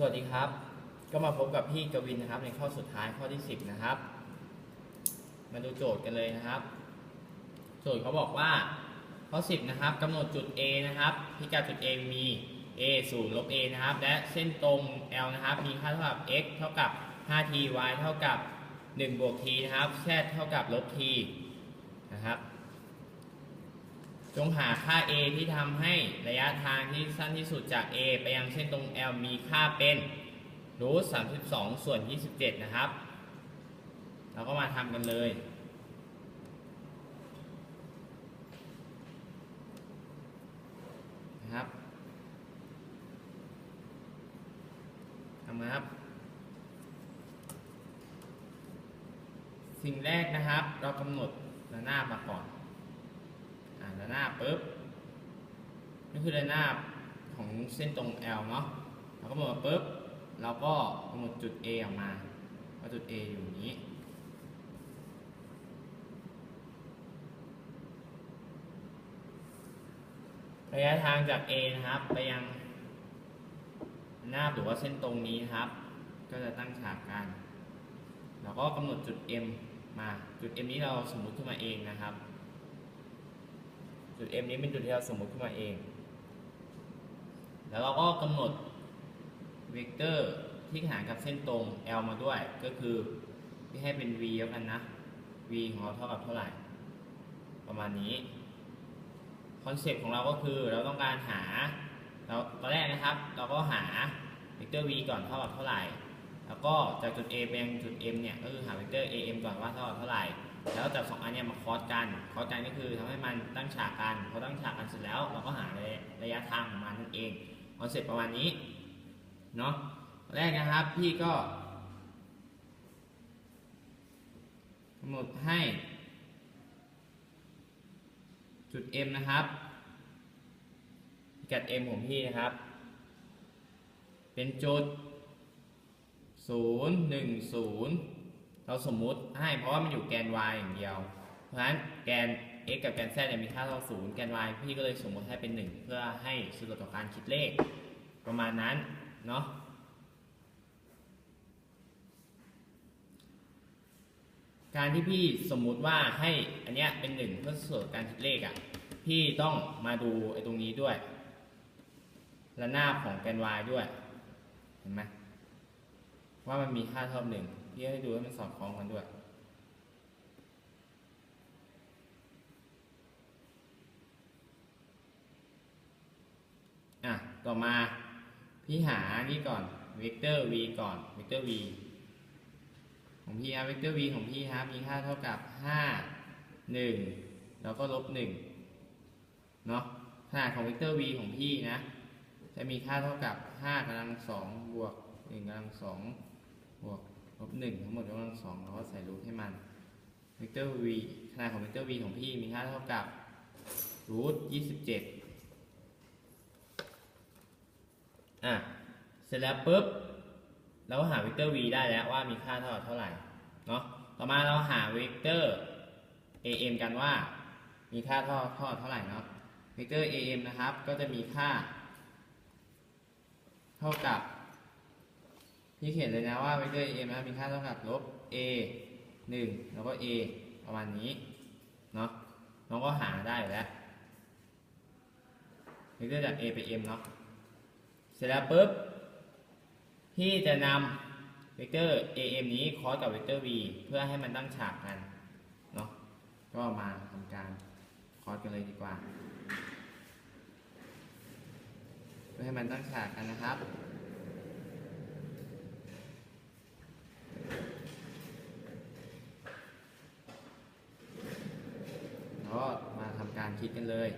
สวัสดีครับ ก็มาพบกับพี่กวินนะครับ ในข้อสุดท้ายข้อที่ 10 นะครับ มาดูโจทย์กันเลยนะครับ โจทย์เขาบอกว่าข้อ 10 นะครับกำหนดจุด A นะครับ พิกัดจุด A มี A 0ลบ A นะครับ และเส้นตรง L นะครับ มีค่าเท่ากับ x เท่ากับ 5t y เท่ากับ 1 บวก t นะครับ z เท่ากับลบ t นะครับ จงหาค่า a ที่ทำให้ระยะทางที่สั้นที่สุดจาก a ไปยังเส้นตรง l มีค่าเป็นรูท32 ส่วน 27 นะครับ เราก็มาทำกันเลย นะครับทำนะครับ สิ่งแรกนะครับ เรากำหนดระนาบมาก่อน อ่าระนาปุ๊บนี่คือระนาบของเส้นตรง L เนาะเราก็บอกว่าปุ๊บเราก็กำหนดจุด A ออกมาว่าจุด A อยู่นี้ระยะทางจาก A นะครับ ไปยังระนาหรือว่าเส้นตรงนี้นะครับ ก็จะตั้งฉากกัน เราก็กำหนดจุด M มาจุด M นี้เราสมมติขึ้นมาเองนะครับ จุด M นี้เป็นจุดที่เราสมมติขึ้นมาเอง แล้วเราก็กำหนดเวกเตอร์ที่หารกับเส้นตรง L มาด้วย ก็คือที่ให้เป็น v แล้วกันนะ v ของเราเท่ากับเท่าไหร่ ประมาณนี้ คอนเซปต์ของเราก็คือเราต้องการหา เราตอนแรกนะครับ เราก็หาเวกเตอร์ v ก่อนเท่ากับเท่าไหร่ แล้วก็จากจุด A ไปยังจุด M เนี่ยก็คือหาเวกเตอร์ AM ก่อนว่าเท่ากับเท่าไหร่ แล้วจากสองอันเนี้ยมาคอสกัน คอสกันก็คือทำให้มันตั้งฉากกัน พอตั้งฉากกันเสร็จแล้ว เราก็หาระยะทางของมันนั่นเองคอนเซ็ปต์ประมาณนี้ เนาะแรกนะครับพี่ก็กำหนดให้จุด M นะครับพิกัด M ของพี่นะครับ เป็นจุด 0 1 0 เราสมมุติให้เพราะว่ามันอยู่แกน y อย่างเดียว เพราะฉะนั้นแกน x กับแกน z เนี่ยมีค่าเท่า 0 แกน y พี่ก็เลยสมมติให้เป็น 1 เพื่อให้สะดวกต่อการคิดเลข ประมาณนั้น เนาะการที่พี่สมมุติว่าให้อันเนี้ยเป็น1เพื่อสะดวกการคิดเลขอะ่ะ พี่ต้องมาดูไอ้ตรงนี้ด้วย ระนาบของแกน y ด้วย เห็นไหม ว่ามันมีค่าเท่าหนึ่งพี่ให้ดูให้มันสอดคล้องกันด้วยอะต่อมาพี่หานี่ก่อนเวกเตอร์ v ก่อนเวกเตอร์ v ของพี่อะเวกเตอร์ v ของพี่ครับมีค่าเท่ากับ5 1 แล้วก็ลบ1เนาะขนาดของเวกเตอร์ v ของพี่นะ จะมีค่าเท่ากับ5กำลัง2บวก1กำลัง2 บวกลบ1ทั้งหมดยกกำลัง2เราก็ใส่รูทให้มันเวกเตอร์ v ขนาดของเวกเตอร์ v ของพี่มีค่าเท่ากับรูท27อะ เสร็จแล้วปุ๊บ เราก็หาเวกเตอร์ v ได้แล้วว่ามีค่าเท่ากับเท่าไหร่ เนาะ ต่อมาเราหาเวกเตอร์ am กันว่า มีค่าเท่าเท่าเท่าไหร่เนาะ เวกเตอร์ am นะครับ ก็จะมีค่า เท่ากับ พี่เขียนเลยนะว่าเวกเตอร์ am นะมีค่าเท่ากับลบ a 1 แล้วก็ a ประมาณนี้ เนาะน้องก็หาได้แล้วเวกเตอร์จาก a ไป m เนาะ เสร็จแล้วปุ๊บ พี่จะนำเวกเตอร์ am นี้คอสกับเวกเตอร์ v เพื่อให้มันตั้งฉากกัน เนาะ ก็มาทำการคอสกันเลยดีกว่า เพื่อให้มันตั้งฉากกันนะครับ แล้ว ก็มาทำการคิดกันเลย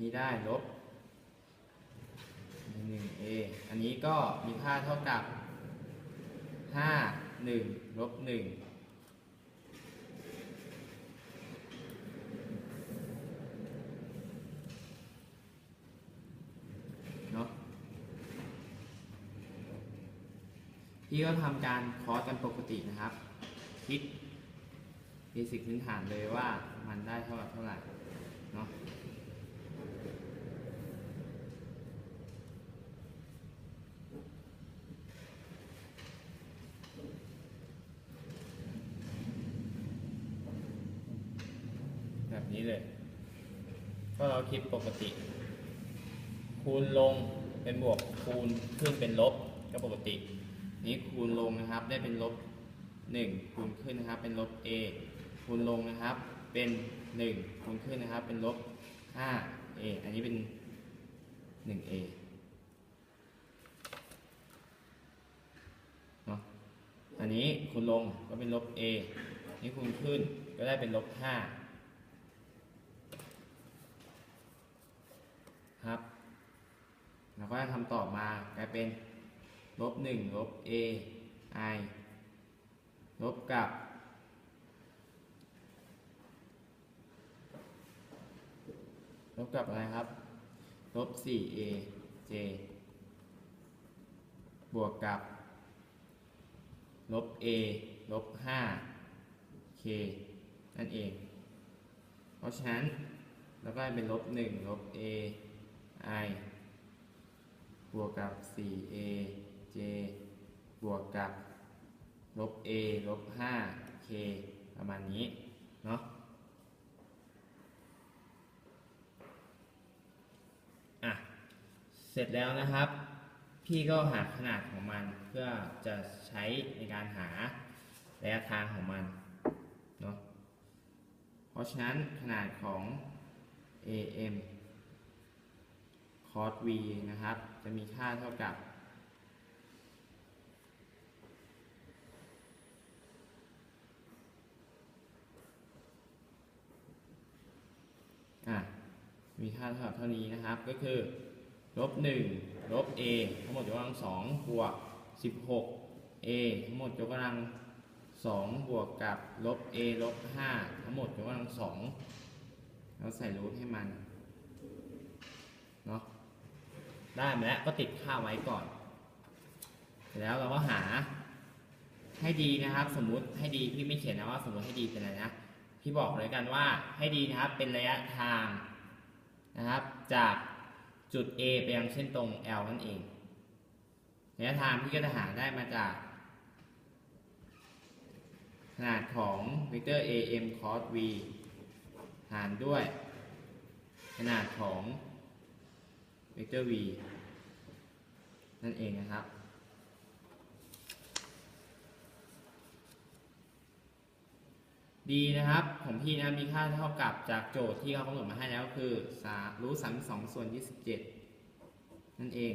นี่ได้ลบ 1 a อันนี้ก็มีค่าเท่ากับ 5 1ลบ1เนาะพี่ก็ทำการคอสกันปกตินะครับ คิดเบสิกพื้นฐานเลยว่า มันได้เท่ากับเท่าไหร่เนาะแบบนี้เลย ก็เราคิดปกติ คูณลงเป็นบวกคูณขึ้นเป็นลบก็ปกติ นี้คูณลงนะครับได้เป็นลบ1คูณขึ้นนะครับเป็นลบ a คูณลงนะครับ เป็นหนึ่งคูณขึ้นนะครับ เป็นลบห้า a อันนี้เป็นหนึ่ง a เนาะอันนี้คูณลงก็เป็นลบ a นี่คูณขึ้นก็ได้เป็นลบห้าครับเราก็จะทำต่อมากลายเป็นลบหนึ่งลบ a i ลบกับ บกับอะไรครับ ลบ 4a j บวกกับ ลบ a ลบ 5 k นั่นเอง เพราะฉะนั้นเราก็เป็นลบ 1 ลบ a i บวกกับ 4a j บวกกับ ลบ a ลบ 5k ประมาณนี้ เนาะ เสร็จแล้วนะครับ พี่ก็หาขนาดของมันเพื่อจะใช้ในการหาระยะทางของมันเนาะเพราะฉะนั้นขนาดของ AM cos v นะครับ จะมีค่าเท่ากับอ่มีค่าเท่ากับเท่านี้นะครับก็คือ ลบหนึ่งลบ a ทั้งหมดยกกำลังสองบวกสิบหก a ทั้งหมดยกกำลังสองบวกกับลบ a ลบห้าทั้งหมดยกกำลังสองแล้วใส่รูทให้มันเนาะได้มาแล้วก็ติดค่าไว้ก่อนเสร็จแล้วเราก็หาให้ดีนะครับ สมมุติให้ดีพี่ไม่เขียนนะว่า สมมติให้ดีเป็นอะไรนะพี่บอกเลยกันว่าให้ดีนะครับเป็นระยะทางนะครับ จาก จุด A ไปยังเส้นตรง L นั่นเองระยะทางที่ก็จะหาได้มาจาก ขนาดของเวกเตอร์ AM cos v หารด้วย ขนาดของเวกเตอร์ v นั่นเองนะครับ ดีนะครับของพี่นะมีค่าเท่ากับจากโจทย์ที่เขากำหนดมาให้แล้วคือสารู้สามสองส่วนยี่สิบเจ็ดนั่นเอง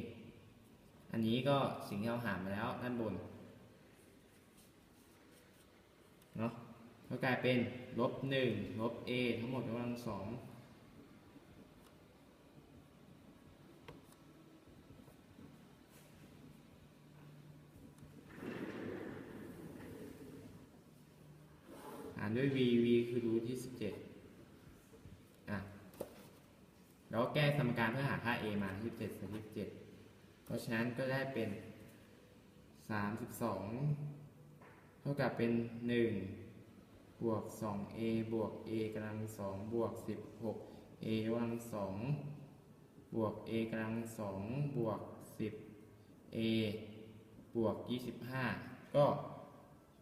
อันนี้ก็สิ่งที่เราหามาแล้วด้านบนเนาะก็กลายเป็นลบหนึ่งลบ a ทั้งหมดกำลังสองหารด้วย v v คือรูทที่สิบเจ็ดอะ แล้วแก้สมการเพื่อหาค่า a มาที่เจ็ดส่วนที่เพราะฉะนั้นก็ได้เป็นสามสิบสองเท่ากับเป็นหนึ่งบวกสอง a บวก a กำลังสองบวกสิบหก a กำลังสองบวก a กำลังสองบวกสิบ a บวกยี่สิบห้าก็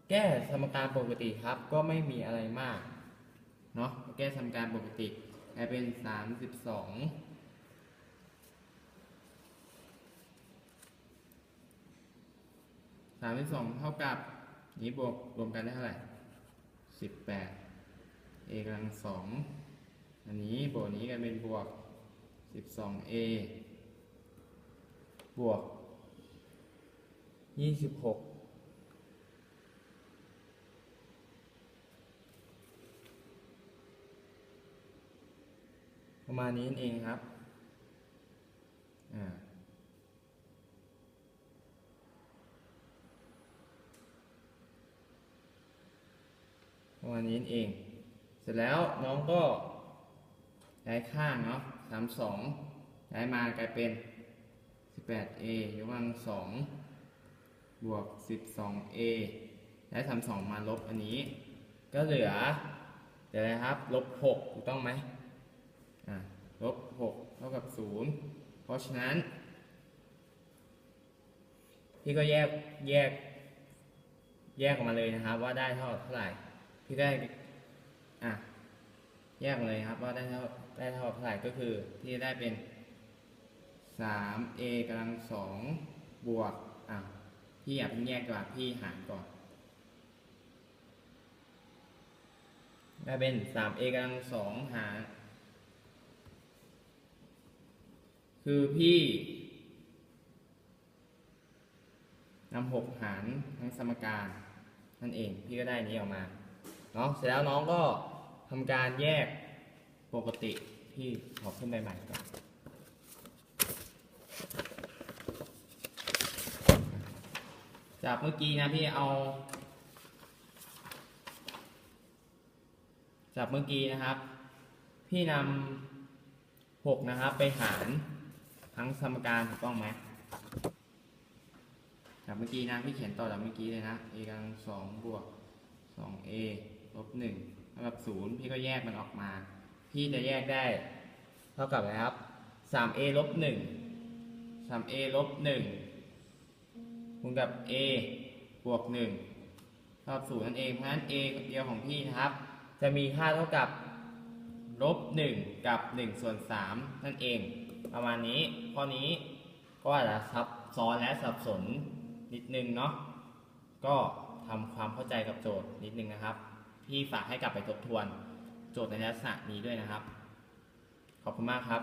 แก้สมการปกติครับ ก็ไม่มีอะไรมาก เนาะแก้สมการปกติ กลายเป็นสามสิบสองสามสิบสองเท่ากับนี้บวกรวมกันได้เท่าไหร่สิบแปด a กำลังสองอันนี้บวกนี้กันเป็นบวกสิบสอง a บวกยี่สิบหก ประมาณนี้นเองครับอ่าประมาณนี้นเอง เสร็จแล้วน้องก็ย้ายข้างเนาะสามสองย้ายมากลายเป็นสิบแปด a ยกกำลังสองบวกสิบสอง a ย้ายสามสองมาลบอันนี้ ก็เหลือเดี๋ยวนะครับ ลบหกถูกต้องไหม ลบหกเท่ากับศูนย์เพราะฉะนั้น พี่ก็แยกแยก แยกออกมาเลยนะครับ ว่าได้เท่ากับเท่าไหร่ พี่ได้อะแยกเลยครับว่าได้เท่าได้เท่ากับเท่าไหร่ก็คือที่ได้เป็น 3a กำลังสองบวกอะพี่อย่าเพิ่งแยกดีกว่าพี่หารก่อนได้เป็น 3a กำลังสองหาร คือพี่นำหกหารทั้งสมการนั่นเองพี่ก็ได้นนี้ออกมาเนาะเสร็จแล้วน้องก็ทำการแยกปกติพี่ขอขึ้นใบใหม่ก่อนจากเมื่อกี้นะพี่เอา จากเมื่อกี้นะครับ พี่นำหกนะครับไปหาร ทั้งสมการถูกต้องไหมจากเมื่อกี้นะพี่เขียนต่อจากเมื่อกี้เลยนะ a กำลังสองบวกสอง a ลบหนึ่งเท่ากับศูนย์พี่ก็แยกมันออกมา พี่จะแยกได้ เท่ากับอะไรครับสาม a ลบหนึ่งสาม a ลบหนึ่งคูณกับ a บวกหนึ่งเท่ากับศูนย์นั่นเอง เพราะฉะนั้น a เดียวของพี่นะครับ จะมีค่าเท่ากับลบหนึ่งกับหนึ่งส่วนสามนั่นเอง ประมาณนี้ข้อนี้ก็อาจจะซับซ้อนและสับสนนิดนึงเนาะก็ทำความเข้าใจกับโจทย์นิดนึงนะครับ พี่ฝากให้กลับไปทบทวนโจทย์ในลักษณะนี้ด้วยนะครับ ขอบคุณมากครับ